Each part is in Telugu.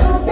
ছোট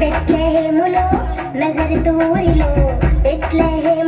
బెట్లెహేములో నజర్ తూరిలో బెట్లెహేము